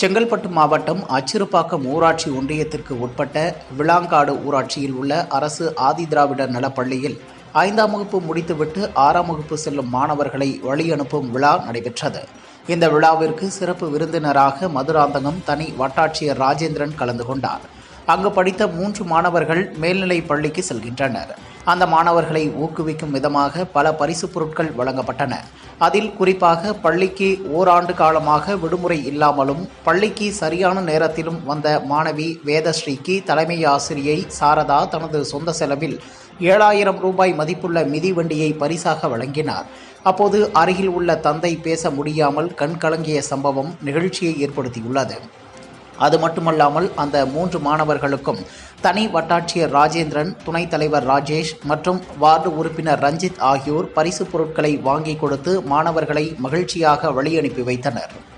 செங்கல்பட்டு மாவட்டம் அச்சிறுப்பாக்கம் ஊராட்சி ஒன்றியத்திற்கு உட்பட்ட விளாங்காடு ஊராட்சியில் உள்ள அரசு ஆதிதிராவிடர் நலப்பள்ளியில் ஐந்தாம் வகுப்பு முடித்துவிட்டு ஆறாம் வகுப்பு செல்லும் மாணவர்களை வழி அனுப்பும் விழா நடைபெற்றது. இந்த விழாவிற்கு சிறப்பு விருந்தினராக மதுராந்தகம் தனி வட்டாட்சியர் ராஜேந்திரன் கலந்து கொண்டார். அங்கு படித்த மூன்று மாணவர்கள் மேல்நிலை பள்ளிக்கு செல்கின்றனர். அந்த மாணவர்களை ஊக்குவிக்கும் விதமாக பல பரிசுப் பொருட்கள் வழங்கப்பட்டன. அதில் குறிப்பாக பள்ளிக்கு ஓராண்டு காலமாக விடுமுறை இல்லாமலும் பள்ளிக்கு சரியான நேரத்திலும் வந்த மாணவி வேதஸ்ரீக்கு தலைமை ஆசிரியை சாரதா தனது சொந்த செலவில் ஏழாயிரம் ரூபாய் மதிப்புள்ள மிதிவண்டியை பரிசாக வழங்கினார். அப்போது அருகில் உள்ள தந்தை பேச முடியாமல் கண் கலங்கிய சம்பவம் நிகழ்ச்சியை ஏற்படுத்தியுள்ளது. அது மட்டுமல்லாமல் அந்த மூன்று மாணவர்களுக்கும் தனி வட்டாட்சியர் ராஜேந்திரன் துணைத் தலைவர் ராஜேஷ் மற்றும் வார்டு உறுப்பினர் ரஞ்சித் ஆகியோர் பரிசுப் பொருட்களை வாங்கி கொடுத்து மாணவர்களை மகிழ்ச்சியாக வழியனுப்பி வைத்தனர்.